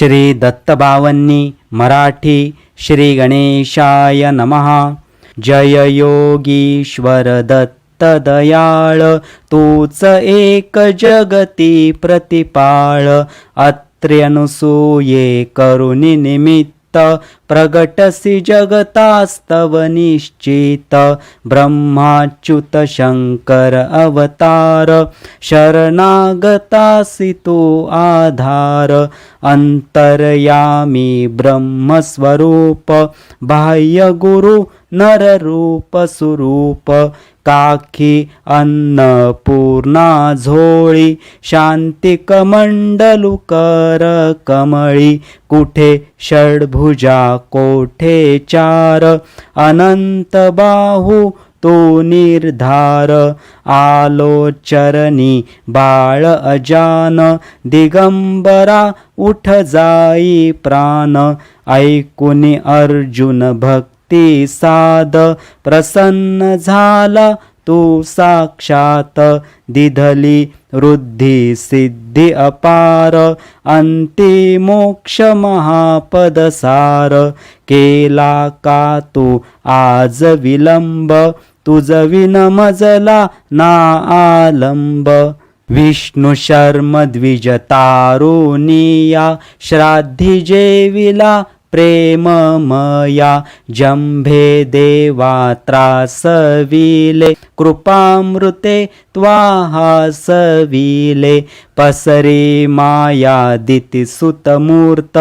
श्री दत्तबावन्नी मराठी श्री गणेशाय नमः. जय योगीश्वर दत्त दयाळ तूच एक जगती प्रतिपाळ अत्र्यनुसूये करुणी प्रगटसि जगतास्तव निश्चित। ब्रह्माच्युत शङ्कर अवतार शरणागतासितो आधार। अन्तरयामि ब्रह्मस्वरूप बाह्यगुरु नररूपस्वरूप नररूप काखी अन्नपूर्णा झोळी शांतिक मंडलू कर कमळी कुठे षडभुजा कोठे चार अनंत बाहू तो निर्धार आलो चरणी बाळ अजान दिगंबरा उठ जाई प्राण ऐकुनी अर्जुन भक् साध प्रसन्न झाला तू साक्षात. दिधली वृद्धी सिद्धी अपार अंती मोक्ष महापदसार केला का तू आज विलंब तुझ विनमजला ना आलंब. विष्णू शर्म द्विज श्राद्धी जेविला प्रेममया जंभे देवा त्रासविले कृपामृते त्वाहासविले पसरे माया दिती सुतमूर्त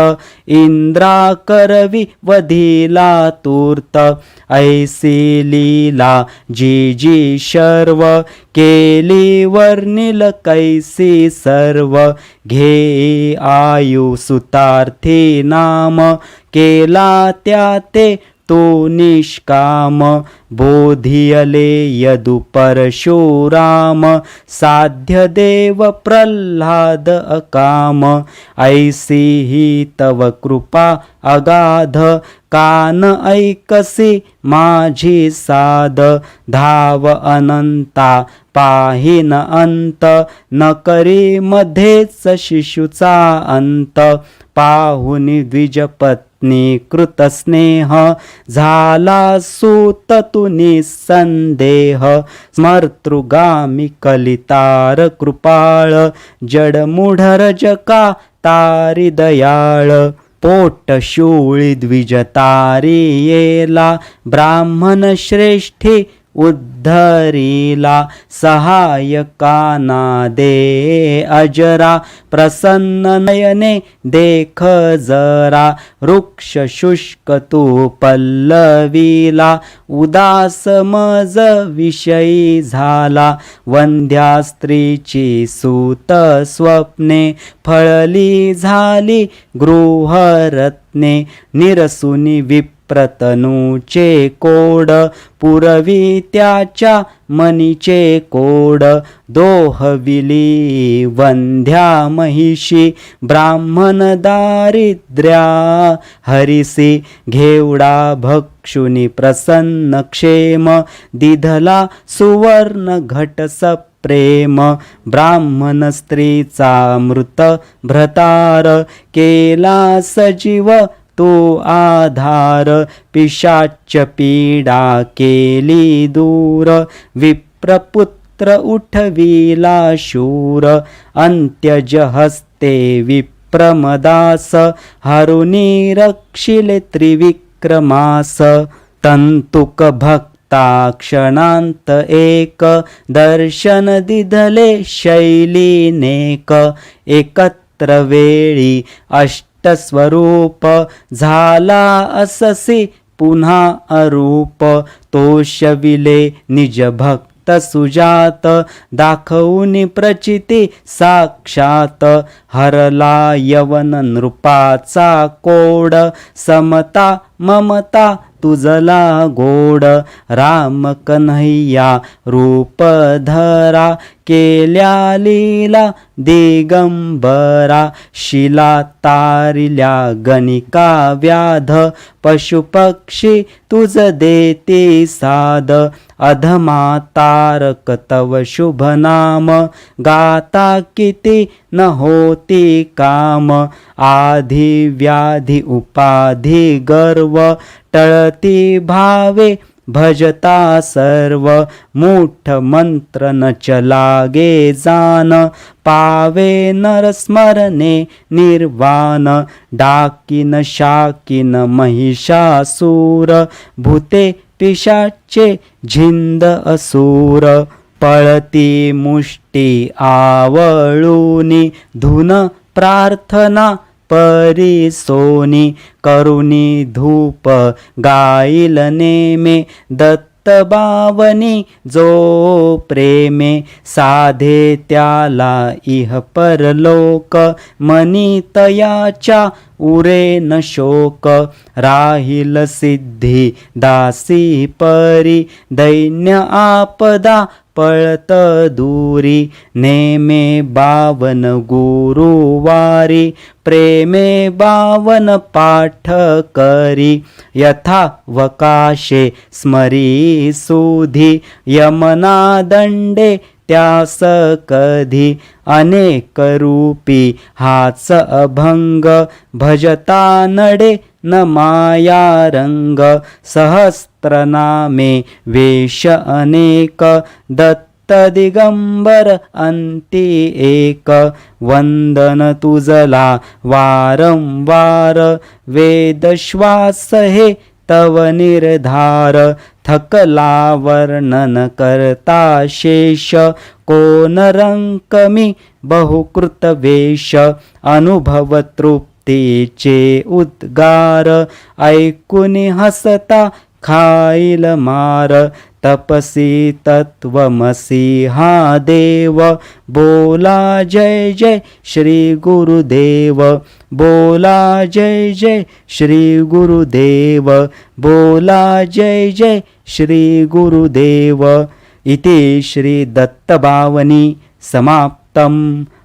इंद्रा करवी वधिला तूर्त ऐसी लीला जी जी शर्व केली वर्णिल कैसी सर्व घे आयु सुतार्थी नाम केला त्या ते तो निष्काम. बोधियले यदुपरशोराम साध्य देव प्रल्हाद अकाम. ऐसी ही तव कृपा अगाध. कान ऐकसी माझी साध. धाव अनंता पाहिन अंत. न करी मध्येच शिशुचा अंत. पाहुनी द्विजपत कृतस्नेह झाला सूत तुनी संदेह स्मर्तृगामी कलितार कृपाळ जडमुढर जका तारी दयाळ पोट शूळी द्विजतारी येला ब्राह्मण श्रेष्ठी उद्धरीला सहायकाना दे अजरा प्रसन्न नयने देख जरा वृक्ष शुष्क तू पल्लवीला उदास मज विषयी झाला वंध्या स्त्रीची सूत स्वप्ने फळली झाली गृहरत्ने निरसुनी विप प्रतनूचे कोड पुरवी त्याच्या मनीचे कोड दोहविली वंध्या महिषी ब्राह्मण दारिद्र्या हरिसी घेवडा भक्षुनी प्रसन्न क्षेम दिधला सुवर्ण घट प्रेम ब्राह्मण स्त्रीचा मृत भ्रतार केला सजीव तो आधार पिशाच पीडा केली दूर. विप्रपुत्र उठविला शूर. अंत्यज हस्ते विप्रमदास हरुनी रक्षिले त्रिविक्रमास. तंतुक भक्ता क्षणांत एक दर्शन दिधले शैलीनेक एकत्र वेळी अष्ट स्वरूप झाला अससी पुन्हा अरूप. तोषविले निज भक्त सुजात. दाखवून प्रचिती साक्षात. हरला यवन नृपाचा कोड. समता ममता तुझला गोड राम कन्हैया रूप धरा केल्या लीला दिगंबरा शिला तारिल्या गणिका व्याध पशुपक्षी तुझ देते साध अधमा तारक तव शुभ नाम गाता किती न होती काम। आधी व्याधी उपाधी गर्व। टळती भावे भजता सर्व। मूठ मंत्र न चलागे जान। पावे नरस्मरणे निर्वाण। डाकिन शाकिन महिषासूर। भूते पिशाचे झिंद असूर पळती मुष्टी आवळूनी धुन प्रार्थना परिसोनी करुणी धूप गाईल नेमे दत्त बावनी जो प्रेमे साधे त्याला इह परलोक मनी तयाच्या उरे न शोक राहील सिद्धी दासी परी दैन्य आपदा पळत दूरी नेमे बावन गुरुवारी प्रेमे बावन पाठ करी यथा वकाशे स्मरी सुधी यमना दंडे त्यास कधी अनेक रूपी हाच अभंग भजता नडे न माया रंग सहस्त्रनामे वेश अनेक दत्त दिगंबर एक। वंदन तुझला वारंवार वेदश्वास हे तव निर्धार। थकला वर्णन करता शेष कोन बहुकृतवेश बहुकृत तेचे उद्गार ऐकून हसता खाईल मार. तपसी तत्वमसी हा देव बोला जय जय श्री गुरुदेव. बोला जय जय श्री गुरुदेव बोला जय जय श्री गुरुदेव. इति श्री दत्तभावनी समाप्तम्.